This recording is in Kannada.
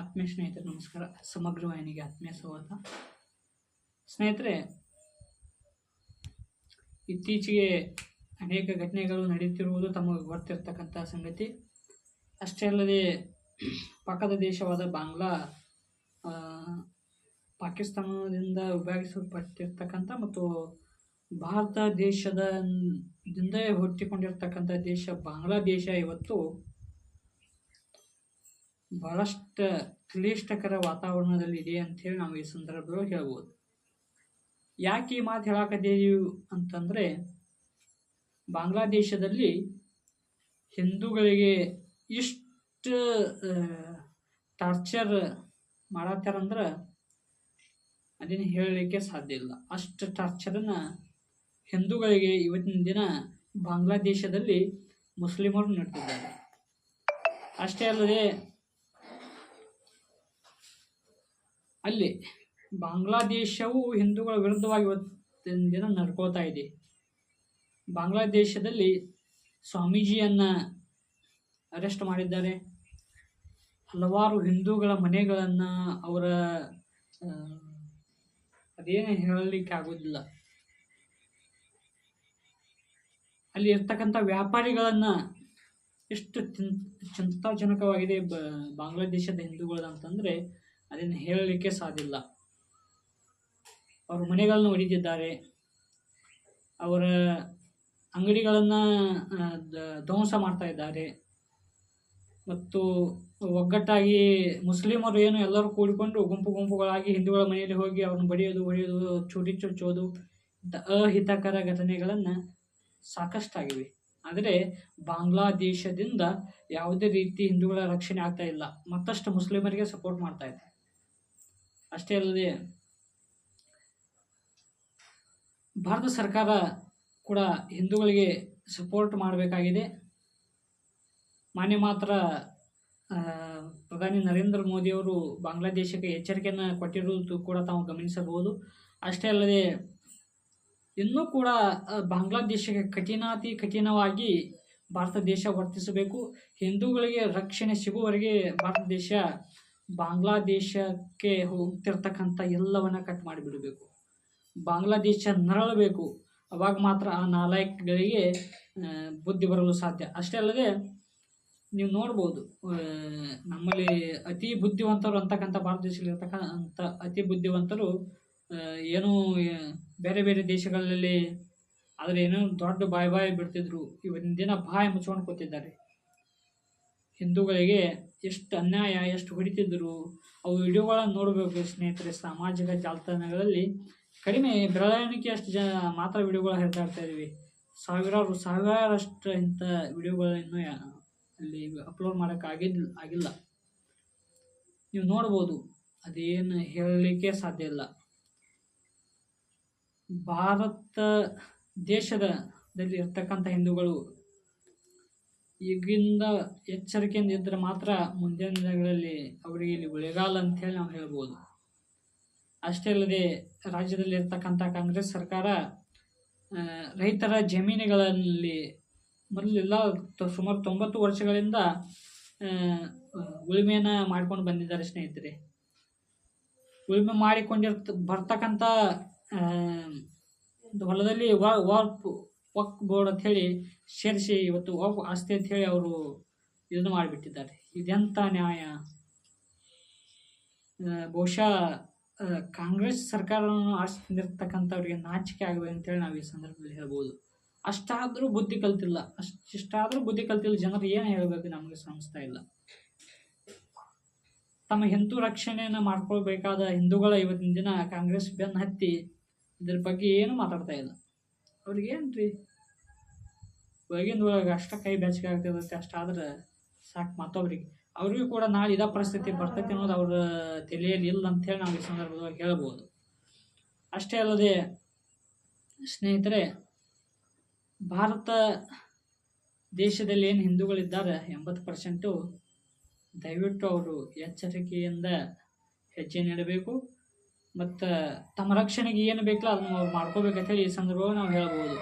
ಆತ್ಮೀಯ ಸ್ನೇಹಿತರೆ, ನಮಸ್ಕಾರ. ಸಮಗ್ರ ವಾಹಿನಿಗೆ ಆತ್ಮೀಯ ಸ್ವಾಗತ. ಸ್ನೇಹಿತರೆ, ಇತ್ತೀಚೆಗೆ ಅನೇಕ ಘಟನೆಗಳು ನಡೆಯುತ್ತಿರುವುದು ತಮಗೆ ಗೊತ್ತಿರ್ತಕ್ಕಂಥ ಸಂಗತಿ. ಅಷ್ಟೇ ಅಲ್ಲದೆ, ಪಕ್ಕದ ದೇಶವಾದ ಬಾಂಗ್ಲಾ ಪಾಕಿಸ್ತಾನದಿಂದ ವಿಭಾಗಿಸಲ್ಪಟ್ಟಿರ್ತಕ್ಕಂಥ ಮತ್ತು ಭಾರತ ದೇಶದ ದಿಂದ ಹುಟ್ಟಿಕೊಂಡಿರ್ತಕ್ಕಂಥ ದೇಶ ಬಾಂಗ್ಲಾದೇಶ ಇವತ್ತು ಬಹಳಷ್ಟು ಕ್ಲಿಷ್ಟಕರ ವಾತಾವರಣದಲ್ಲಿ ಇದೆ ಅಂಥೇಳಿ ನಾವು ಈ ಸಂದರ್ಭದೊಳಗೆ ಹೇಳ್ಬೋದು. ಯಾಕೆ ಈ ಮಾತು ಹೇಳಕತ್ತೀವಿ ಅಂತಂದರೆ, ಬಾಂಗ್ಲಾದೇಶದಲ್ಲಿ ಹಿಂದೂಗಳಿಗೆ ಇಷ್ಟು ಟಾರ್ಚರ್ ಮಾಡತ್ತಾರಂದ್ರೆ ಅದೇನು ಹೇಳಲಿಕ್ಕೆ ಸಾಧ್ಯ ಇಲ್ಲ. ಅಷ್ಟು ಟಾರ್ಚರನ್ನು ಹಿಂದೂಗಳಿಗೆ ಇವತ್ತಿನ ದಿನ ಬಾಂಗ್ಲಾದೇಶದಲ್ಲಿ ಮುಸ್ಲಿಮರು ನೀಡ್ತಿದ್ದಾರೆ. ಅಷ್ಟೇ ಅಲ್ಲದೆ ಅಲ್ಲಿ ಬಾಂಗ್ಲಾದೇಶವು ಹಿಂದೂಗಳ ವಿರುದ್ಧವಾಗಿ ಇವತ್ತಿನ ದಿನ ನಡ್ಕೊಳ್ತಾ ಇದೆ. ಬಾಂಗ್ಲಾದೇಶದಲ್ಲಿ ಸ್ವಾಮೀಜಿಯನ್ನು ಅರೆಸ್ಟ್ ಮಾಡಿದ್ದಾರೆ. ಹಲವಾರು ಹಿಂದೂಗಳ ಮನೆಗಳನ್ನು ಅವರ ಅದೇನು ಹೇಳಲಿಕ್ಕೆ ಆಗೋದಿಲ್ಲ. ಅಲ್ಲಿ ಇರ್ತಕ್ಕಂಥ ವ್ಯಾಪಾರಿಗಳನ್ನು ಎಷ್ಟು ಚಿಂತಾಜನಕವಾಗಿದೆ ಬಾಂಗ್ಲಾದೇಶದ ಹಿಂದೂಗಳದ ಅಂತಂದರೆ ಅದನ್ನು ಹೇಳಲಿಕ್ಕೆ ಇಲ್ಲ ಅವ್ರ ಮನೆಗಳನ್ನು ಹೊಡಿತಿದ್ದಾರೆ ಅವರ ಅಂಗಡಿಗಳನ್ನು ಧ್ವಂಸ ಮಾಡ್ತಾ ಇದ್ದಾರೆ. ಮತ್ತು ಒಗ್ಗಟ್ಟಾಗಿ ಮುಸ್ಲಿಮರು ಏನು ಎಲ್ಲರೂ ಕೂಡಿಕೊಂಡು ಗುಂಪು ಗುಂಪುಗಳಾಗಿ ಹಿಂದೂಗಳ ಮನೆಯಲ್ಲಿ ಹೋಗಿ ಅವ್ರನ್ನ ಬಡಿಯೋದು, ಹೊಡೆಯೋದು ಚೂಟಿ ಚುಚ್ಚೋದು ಅಹಿತಕರ ಘಟನೆಗಳನ್ನು ಸಾಕಷ್ಟಾಗಿವೆ. ಆದರೆ ಬಾಂಗ್ಲಾದೇಶದಿಂದ ಯಾವುದೇ ರೀತಿ ಹಿಂದೂಗಳ ರಕ್ಷಣೆ ಆಗ್ತಾ ಇಲ್ಲ. ಮತ್ತಷ್ಟು ಮುಸ್ಲಿಮರಿಗೆ ಸಪೋರ್ಟ್ ಮಾಡ್ತಾ ಇದೆ. ಅಷ್ಟೇ ಅಲ್ಲದೆ ಭಾರತ ಸರ್ಕಾರ ಕೂಡ ಹಿಂದೂಗಳಿಗೆ ಸಪೋರ್ಟ್ ಮಾಡಬೇಕಾಗಿದೆ. ಮಾನ್ಯ ಮಾತ್ರ ಪ್ರಧಾನಿ ನರೇಂದ್ರ ಮೋದಿಯವರು ಬಾಂಗ್ಲಾದೇಶಕ್ಕೆ ಎಚ್ಚರಿಕೆಯನ್ನು ಕೊಟ್ಟಿರುವುದು ಕೂಡ ತಾವು ಗಮನಿಸಬಹುದು. ಅಷ್ಟೇ ಅಲ್ಲದೆ ಇನ್ನೂ ಕೂಡ ಬಾಂಗ್ಲಾದೇಶಕ್ಕೆ ಕಠಿಣಾತಿ ಕಠಿಣವಾಗಿ ಭಾರತ ದೇಶ ವರ್ತಿಸಬೇಕು. ಹಿಂದೂಗಳಿಗೆ ರಕ್ಷಣೆ ಸಿಗುವವರೆಗೆ ಭಾರತ ದೇಶ ಬಾಂಗ್ಲಾದೇಶಕ್ಕೆ ಹೋಗ್ತಿರ್ತಕ್ಕಂಥ ಎಲ್ಲವನ್ನ ಕಟ್ ಮಾಡಿಬಿಡಬೇಕು. ಬಾಂಗ್ಲಾದೇಶ ನರಳಬೇಕು. ಅವಾಗ ಮಾತ್ರ ಆ ನಾಲಾಯಕ್ಗಳಿಗೆ ಬುದ್ಧಿ ಬರಲು ಸಾಧ್ಯ. ಅಷ್ಟೇ ಅಲ್ಲದೆ, ನೀವು ನೋಡ್ಬೋದು ನಮ್ಮಲ್ಲಿ ಅತಿ ಬುದ್ಧಿವಂತರು ಅಂತಕ್ಕಂಥ ಭಾರತ ದೇಶದಲ್ಲಿ ಇರ್ತಕ್ಕಂಥ ಅತಿ ಬುದ್ಧಿವಂತರು ಏನು ಬೇರೆ ಬೇರೆ ದೇಶಗಳಲ್ಲಿ ಆದರೆ ಏನೋ ದೊಡ್ಡ ಬಾಯಿ ಬಾಯಿ ಬಿಡ್ತಿದ್ರು. ಇವತ್ತಿನ ದಿನ ಬಾಯಿ ಮುಚ್ಕೊಂಡು ಕೂತಿದ್ದಾರೆ. ಹಿಂದೂಗಳಿಗೆ ಎಷ್ಟು ಅನ್ಯಾಯ, ಎಷ್ಟು ಹೊಡಿತಿದ್ರು ಅವು ವಿಡಿಯೋಗಳನ್ನು ನೋಡಬೇಕು ಸ್ನೇಹಿತರೆ. ಸಾಮಾಜಿಕ ಜಾಲತಾಣಗಳಲ್ಲಿ ಕಡಿಮೆ ಬೆಳವಣಿಗೆಯಷ್ಟು ಜನ ಮಾತ್ರ ವಿಡಿಯೋಗಳು ಹರಿದಾಡ್ತಾ ಇದ್ದೀವಿ ಸಾವಿರಾರು, ಸಾವಿರಾರಷ್ಟು ಇಂಥ ವಿಡಿಯೋಗಳನ್ನು ಅಲ್ಲಿ ಅಪ್ಲೋಡ್ ಮಾಡೋಕೆ ಆಗಿಲ್ಲ ಆಗಿಲ್ಲ. ನೀವು ನೋಡ್ಬೋದು, ಅದೇನು ಹೇಳಲಿಕ್ಕೆ ಸಾಧ್ಯ ಇಲ್ಲ. ಭಾರತ ದೇಶದಲ್ಲಿ ಇರ್ತಕ್ಕಂಥ ಹಿಂದೂಗಳು ಈಗಿಂದ ಎಚ್ಚರಿಕೆಯಿಂದ ಇದ್ದರೆ ಮಾತ್ರ ಮುಂದಿನ ದಿನಗಳಲ್ಲಿ ಅವರಿಗೆ ಇಲ್ಲಿ ಉಳಿಗಾಲ ಅಂತೇಳಿ ನಾವು ಹೇಳ್ಬೋದು. ಅಷ್ಟೇ ಅಲ್ಲದೆ ರಾಜ್ಯದಲ್ಲಿ ಇರ್ತಕ್ಕಂಥ ಕಾಂಗ್ರೆಸ್ ಸರ್ಕಾರ ರೈತರ ಜಮೀನುಗಳಲ್ಲಿ ಮೊದಲೆಲ್ಲ ಸುಮಾರು ತೊಂಬತ್ತು ವರ್ಷಗಳಿಂದ ಉಳುಮೆಯನ್ನು ಮಾಡ್ಕೊಂಡು ಬಂದಿದ್ದಾರೆ ಸ್ನೇಹಿತರೆ. ಉಳುಮೆ ಮಾಡಿಕೊಂಡಿರ್ತ ಬರ್ತಕ್ಕಂಥ ಹೊಲದಲ್ಲಿ ವಕ್ ಬೋರ್ಡ್ ಅಂತ ಹೇಳಿ ಸೇರಿಸಿ ಇವತ್ತು ವಕ್ ಆಸ್ತಿ ಅಂತ ಹೇಳಿ ಅವರು ಇದನ್ನು ಮಾಡಿಬಿಟ್ಟಿದ್ದಾರೆ. ಇದೆಂಥ ನ್ಯಾಯ? ಬಹುಶಃ ಕಾಂಗ್ರೆಸ್ ಸರ್ಕಾರವನ್ನು ಆರಿಸ್ತಿರ್ತಕ್ಕಂಥವ್ರಿಗೆ ನಾಚಿಕೆ ಆಗಬೇಕು ಅಂತೇಳಿ ನಾವು ಈ ಸಂದರ್ಭದಲ್ಲಿ ಹೇಳ್ಬೋದು. ಅಷ್ಟಾದರೂ ಬುದ್ಧಿ ಕಲ್ತಿಲ್ಲ. ಅಷ್ಟಿಷ್ಟಾದರೂ ಬುದ್ಧಿ ಕಲ್ತಿಲ್ಲ. ಜನರು ಏನು ಹೇಳಬೇಕು ನಮಗೆ ಸಂಸ್ತಾ ಇಲ್ಲ. ತಮ್ಮ ಹಿಂದೂ ರಕ್ಷಣೆಯನ್ನು ಮಾಡ್ಕೊಳ್ಬೇಕಾದ ಹಿಂದೂಗಳ ಇವತ್ತಿನ ದಿನ ಕಾಂಗ್ರೆಸ್ ಬೆನ್ನು ಹತ್ತಿ ಇದ್ರ ಬಗ್ಗೆ ಏನು ಮಾತಾಡ್ತಾ ಇಲ್ಲ. ಅವ್ರಿಗೆ ರೀ ಒಳಗಿಂದ ಒಳಗೆ ಅಷ್ಟ ಕೈ ಬೆಚ್ಚಗೆ ಆಗ್ತಿರುತ್ತೆ ಅಷ್ಟಾದ್ರೆ ಸಾಕು ಮತ್ತೊಬ್ರಿಗೆ. ಅವ್ರಿಗೂ ಕೂಡ ನಾಳೆ ಇದೇ ಪರಿಸ್ಥಿತಿ ಬರ್ತೈತಿ ಅನ್ನೋದು ಅವ್ರ ತಲೆಯಲ್ಲಿ ಇಲ್ಲ ಅಂತೇಳಿ ನಾವು ಈ ಸಂದರ್ಭದಲ್ಲಿ ಹೇಳ್ಬೋದು. ಅಷ್ಟೇ ಅಲ್ಲದೆ ಸ್ನೇಹಿತರೆ, ಭಾರತ ದೇಶದಲ್ಲಿ ಏನು ಹಿಂದೂಗಳಿದ್ದಾರೆ ಎಂಬತ್ತು ಪರ್ಸೆಂಟು ದಯವಿಟ್ಟು ಅವರು ಎಚ್ಚರಿಕೆಯಿಂದ ಹೆಜ್ಜೆ ನೀಡಬೇಕು. ಮತ್ತು ತಮ್ಮ ರಕ್ಷಣೆಗೆ ಏನು ಬೇಕಲ್ಲ ಅದನ್ನು ಅವ್ರು ಮಾಡ್ಕೋಬೇಕಂತ ಹೇಳಿ ಈ ಸಂದರ್ಭವಾಗಿ ನಾವು ಹೇಳ್ಬೋದು.